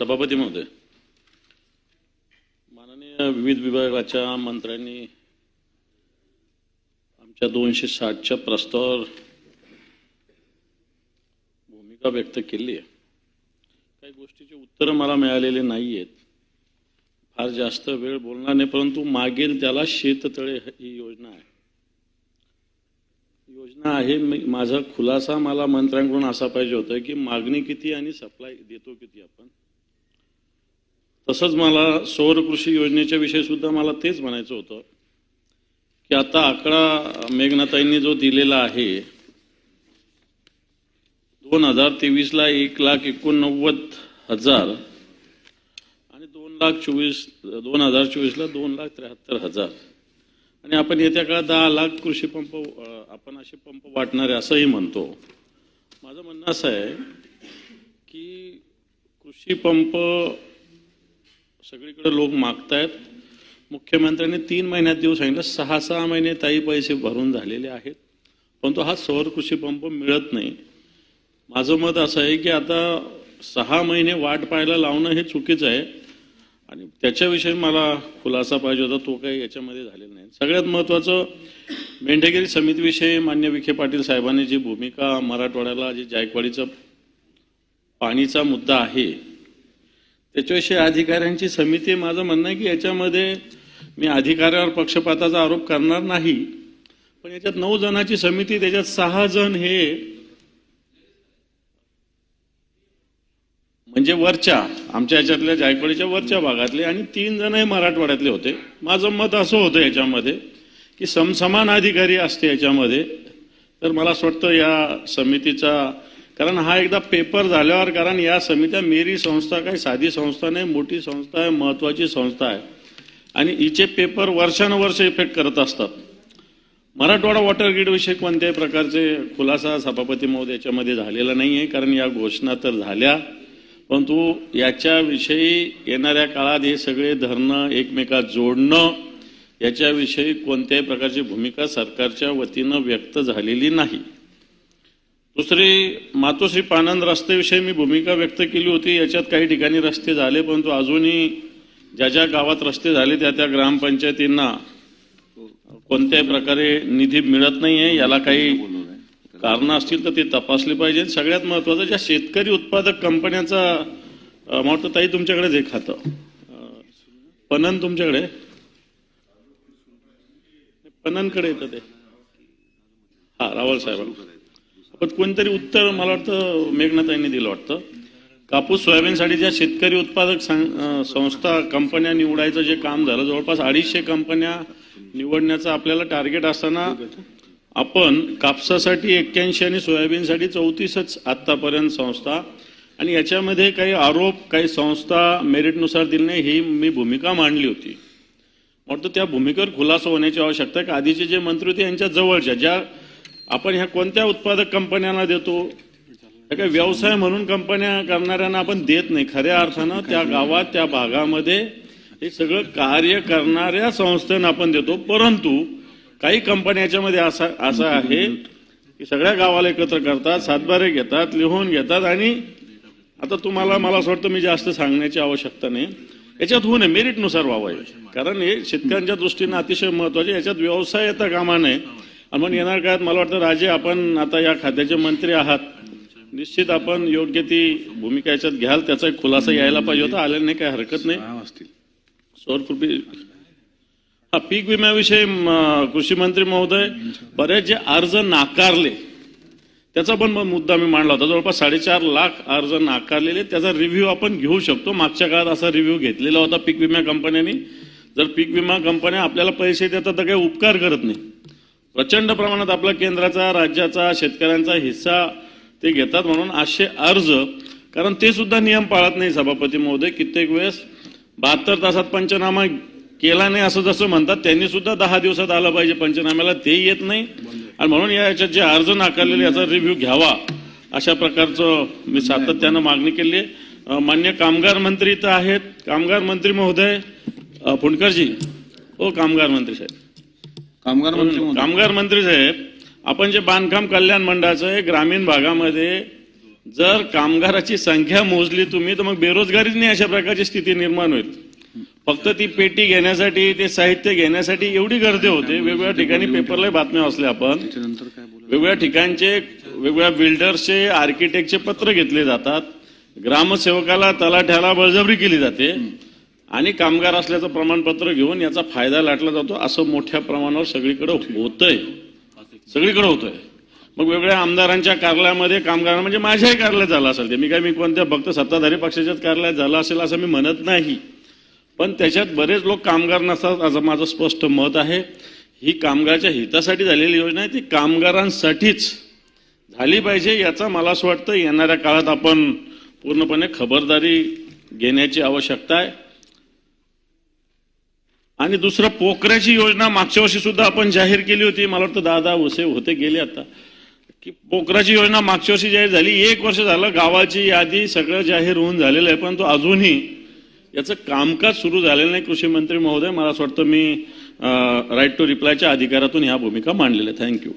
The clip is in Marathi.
सभापती महोदय. माननीय विविध विभागाच्या मंत्र्यांनी आमच्या दोनशे साठच्या प्रस्तावावर भूमिका व्यक्त केली आहे. काही गोष्टीची उत्तरं मला मिळालेले नाही आहेत फार जास्त वेळ बोलणार नाही परंतु मागेल त्याला शेततळे ही योजना आहे. योजना आहे माझा खुलासा मला मंत्र्यांकडून असा पाहिजे होता की मागणी किती आणि सप्लाय देतो किती आपण. तसंच मला सौर कृषी योजनेच्या विषयी सुद्धा मला तेच म्हणायचं होतं की आता आकडा मेघनाताईंनी जो दिलेला आहे दोन हजार तेवीसला एक लाख एकोणनव्वद हजार आणि दोन लाख चोवीस दोन हजार चोवीसला दोन लाख त्र्याहत्तर हजार. आणि आपण येत्या काळात दहा लाख कृषी पंप आपण असे पंप वाटणारे असंही म्हणतो. माझं म्हणणं असं आहे की कृषी पंप सगळीकडे लोक मागतायत. मुख्यमंत्र्यांनी तीन महिन्यात देऊ सांगितलं. सहा सहा महिने ताई पैसे भरून झालेले आहेत. परंतु हा सौर कृषी पंप मिळत नाही. माझं मत असं आहे की आता सहा महिने वाट पाहायला लावणं हे चुकीचं आहे. आणि त्याच्याविषयी मला खुलासा पाहिजे होता. तो काही याच्यामध्ये झालेला नाही. सगळ्यात महत्त्वाचं मेंढेगिरी समितीविषयी मान्य विखे पाटील साहेबांनी जी भूमिका मराठवाड्याला जी जायकवाडीचा पाणीचा मुद्दा आहे त्याच्याविषयी अधिकाऱ्यांची समिती माझं म्हणणं आहे की याच्यामध्ये मी अधिकाऱ्यावर पक्षपाताचा आरोप करणार नाही पण याच्यात नऊ जणांची समिती त्याच्यात सहा जण हे म्हणजे वरच्या आमच्या याच्यातल्या जायकवाडीच्या वरच्या भागातले आणि तीन जण हे मराठवाड्यातले होते. माझं मत असं होतं याच्यामध्ये की समसमान अधिकारी असते याच्यामध्ये. तर मला असं वाटतं या समितीचा कारण हा एकदा पेपर झाल्यावर कारण या समित्या मेरी संस्था काही साधी संस्था नाही मोठी संस्था आहे महत्वाची संस्था आहे. आणि हिचे पेपर वर्षानुवर्ष इफेक्ट करत असतात. मराठवाडा वॉटर ग्रीडविषयी कोणत्याही प्रकारचे खुलासा सभापती महोदय याच्यामध्ये झालेला नाही आहे कारण या घोषणा तर झाल्या. परंतु याच्याविषयी येणाऱ्या काळात हे सगळे धरणं एकमेकात जोडणं याच्याविषयी कोणत्याही प्रकारची भूमिका सरकारच्या वतीनं व्यक्त झालेली नाही. दुसरी मातोश्री पानंद रस्त्याविषयी मी भूमिका व्यक्त केली होती. याच्यात काही ठिकाणी रस्ते झाले परंतु अजूनही ज्या ज्या गावात रस्ते झाले त्या त्या ग्रामपंचायतींना कोणत्याही प्रकारे निधी मिळत नाहीये. याला काही कारणं असतील तर ते तपासली पाहिजे सगळ्यात महत्वाचं ज्या शेतकरी उत्पादक कंपन्यांचा अं, वाटतं ताई तुमच्याकडेच एक खातं. अं, पणन तुमच्याकडे? पणनकडे येतं ते. हा रावल साहेब पण कोणतरी उत्तर मला वाटतं मेघनाथांनी दिलं वाटतं. कापूस सोयाबीनसाठी ज्या शेतकरी उत्पादक सं- संस्था कंपन्या निवडायचं जे काम झालं जवळपास अडीचशे कंपन्या निवडण्याचं आपल्याला टार्गेट असताना आपण कापसासाठी एक्क्याऐंशी आणि सोयाबीनसाठी चौतीसच आत्तापर्यंत संस्था. आणि याच्यामध्ये काही आरोप काही संस्था मेरिटनुसार दिली नाही ही मी भूमिका मांडली होती. वाटतं त्या भूमिकेवर खुलासा होण्याची आवश्यकता आहे. की आधीचे जे मंत्री होते यांच्या जवळच्या ज्या आपण ह्या कोणत्या उत्पादक कंपन्यांना देतो? काही व्यवसाय म्हणून कंपन्या करणाऱ्यांना आपण देत नाही. खऱ्या अर्थानं त्या गावात त्या भागामध्ये हे सगळं कार्य करणाऱ्या संस्थांना आपण देतो. परंतु काही कंपन्या याच्यामध्ये असा असं आहे की सगळ्या गावाला एकत्र करतात सातबारे घेतात लिहून घेतात आणि आता तुम्हाला मला असं वाटतं मी जास्त सांगण्याची आवश्यकता नाही. याच्यात होऊ नये. मेरिटनुसार व्हावं. कारण हे शेतकऱ्यांच्या दृष्टीनं अतिशय महत्त्वाचे याच्यात व्यवसाय येता कामा नये. आणि मग येणार काळात मला वाटतं राजे आपण आता या खात्याचे मंत्री आहात. निश्चित आपण योग्य ती भूमिका याच्यात घ्याल त्याचा एक खुलासा यायला पाहिजे होता. आलेला नाही काही हरकत नाही. सौर कृपी हा पीक विम्याविषयी कृषी मंत्री महोदय बरेच जे अर्ज नाकारले त्याचा पण मुद्दा मी मांडला होता. जवळपास साडेचार लाख अर्ज नाकारलेले त्याचा रिव्ह्यू आपण घेऊ शकतो. मागच्या काळात असा रिव्ह्यू घेतलेला होता पीक विमा कंपन्यांनी. जर पीक विमा कंपन्या आपल्याला पैसे देतात तर काही उपकार करत नाही. प्रचंड प्रमाणात आपला केंद्राचा राज्याचा शेतकऱ्यांचा हिस्सा ते घेतात म्हणून असे अर्ज कारण ते सुद्धा नियम पाळत नाही सभापती महोदय. कित्येक वेळेस बहात्तर तासात पंचनामा केला नाही असं जसं म्हणतात त्यांनी सुद्धा दहा दिवसात आलं पाहिजे पंचनाम्याला ते येत नाही. आणि म्हणून या याच्यात जे अर्ज नाकारलेले याचा रिव्ह्यू घ्यावा अशा प्रकारचं मी सातत्यानं मागणी केली आहे. मान्य कामगार मंत्री तर आहेत. कामगार मंत्री महोदय फुंडकरजी. हो कामगार मंत्री साहेब. कामगार मंत्री. कामगार मंत्री साहेब आपण जे बांधकाम कल्याण मंडळाचं आहे ग्रामीण भागामध्ये जर कामगाराची संख्या मोजली तुम्ही तर मग बेरोजगारीच नाही अशा प्रकारची स्थिती निर्माण होईल. फक्त ती पेटी घेण्यासाठी ते साहित्य घेण्यासाठी एवढी गर्दी होते. वेगवेगळ्या ठिकाणी पेपरला बातम्या वाचल्या आपण. वेगवेगळ्या ठिकाणचे वेगवेगळ्या बिल्डर्सचे आर्किटेक्टचे पत्र घेतले जातात. ग्रामसेवकाला तलाठ्याला बळजबरी केली जाते. आणि कामगार असल्याचं प्रमाणपत्र घेऊन याचा फायदा लाटला जातो असं मोठ्या प्रमाणावर सगळीकडे होतंय. सगळीकडे होतंय. मग वेगवेगळ्या आमदारांच्या कार्यालयामध्ये कामगारांना म्हणजे माझ्याही कार्यालयात झालं असेल ते. मी काय मी कोणत्या फक्त सत्ताधारी पक्षाच्याच कार्यालयात झालं असेल असं मी म्हणत नाही. पण त्याच्यात बरेच लोक कामगार नसतात असं माझं स्पष्ट मत आहे. ही कामगाराच्या हितासाठी झालेली योजना आहे. ती कामगारांसाठीच झाली पाहिजे याचा मला असं वाटतं येणाऱ्या काळात आपण पूर्णपणे खबरदारी घेण्याची आवश्यकता आहे. आणि दुसरं पोखऱ्याची योजना मागच्या वर्षी सुद्धा आपण जाहीर केली होती. मला वाटतं दहा दहा वसे होते गेले आता. की पोखराची योजना मागच्या वर्षी जाहीर झाली. एक वर्ष झालं गावाची यादी सगळं जाहीर होऊन झालेलं आहे पण तो अजूनही याचं कामकाज सुरू झालेलं नाही. कृषी मंत्री महोदय मला असं वाटतं मी राईट टू रिप्लायच्या अधिकारातून ह्या भूमिका मांडलेल्या थँक्यू